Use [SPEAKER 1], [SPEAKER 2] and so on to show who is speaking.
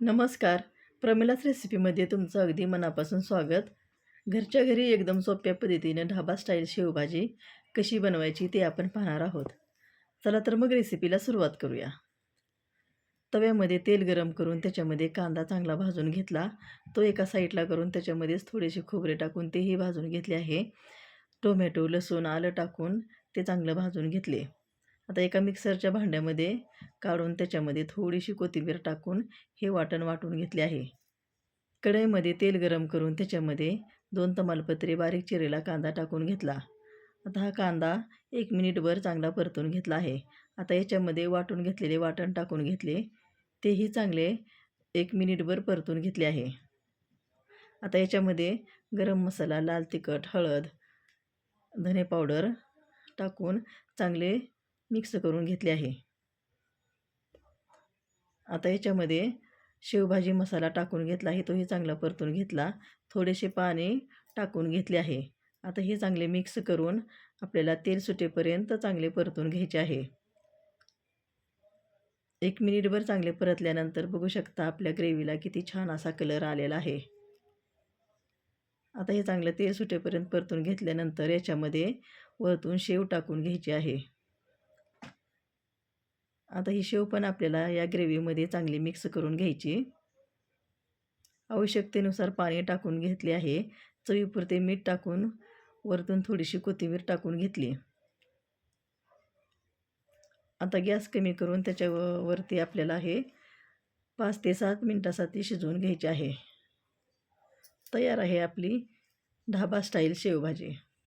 [SPEAKER 1] नमस्कार. प्रमिलाच रेसिपीमध्ये तुमचं अगदी मनापासून स्वागत. घरच्या घरी एकदम सोप्या पद्धतीनं ढाबा स्टाईल शेवभाजी कशी बनवायची ते आपण पाहणार आहोत. चला तर मग रेसिपीला सुरुवात करूया. तव्यामध्ये तेल गरम करून त्याच्यामध्ये कांदा चांगला भाजून घेतला. तो एका साईडला करून त्याच्यामध्येच थोडेसे खोबरे टाकून तेही भाजून घेतले आहे. टोमॅटो लसूण आलं टाकून ते चांगलं भाजून घेतले. आता एका मिक्सरच्या भांड्यामध्ये काढून त्याच्यामध्ये थोडीशी कोथिंबीर टाकून हे वाटण वाटून घेतले आहे. कढईमध्ये तेल गरम करून त्याच्यामध्ये दोन तमालपत्रे बारीक चिरेला कांदा टाकून घेतला. आता हा कांदा एक मिनिटभर चांगला परतून घेतला आहे. आता याच्यामध्ये वाटून घेतलेले वाटण टाकून घेतले. तेही चांगले एक मिनिटभर परतून घेतले आहे. आता याच्यामध्ये गरम मसाला लाल तिखट हळद धने पावडर टाकून चांगले मिक्स करून घेतले आहे. आता याच्यामध्ये शेवभाजी मसाला टाकून घेतला आहे तोही चांगला परतून घेतला. थोडेसे पाणी टाकून घेतले आहे. आता हे चांगले मिक्स करून आपल्याला तेल सुटेपर्यंत चांगले परतून घ्यायचे आहे. एक मिनिटभर चांगले परतल्यानंतर बघू शकता आपल्या ग्रेव्हीला किती छान असा कलर आलेला आहे. आता हे चांगलं तेल सुटेपर्यंत परतून घेतल्यानंतर याच्यामध्ये वरतून शेव टाकून घ्यायची आहे. आता ही शेव पण आपल्याला या ग्रेव्हीमध्ये चांगली मिक्स करून घ्यायची. आवश्यकतेनुसार पाणी टाकून घेतले आहे. चवीपुरते मीठ टाकून वरतून थोडीशी कोथिंबीर टाकून घेतली. आता गॅस कमी करून त्याच्यावरती आपल्याला हे पाच ते सात मिनटासाठी शिजवून घ्यायचे आहे. तयार आहे आपली ढाबा स्टाईल शेवभाजी.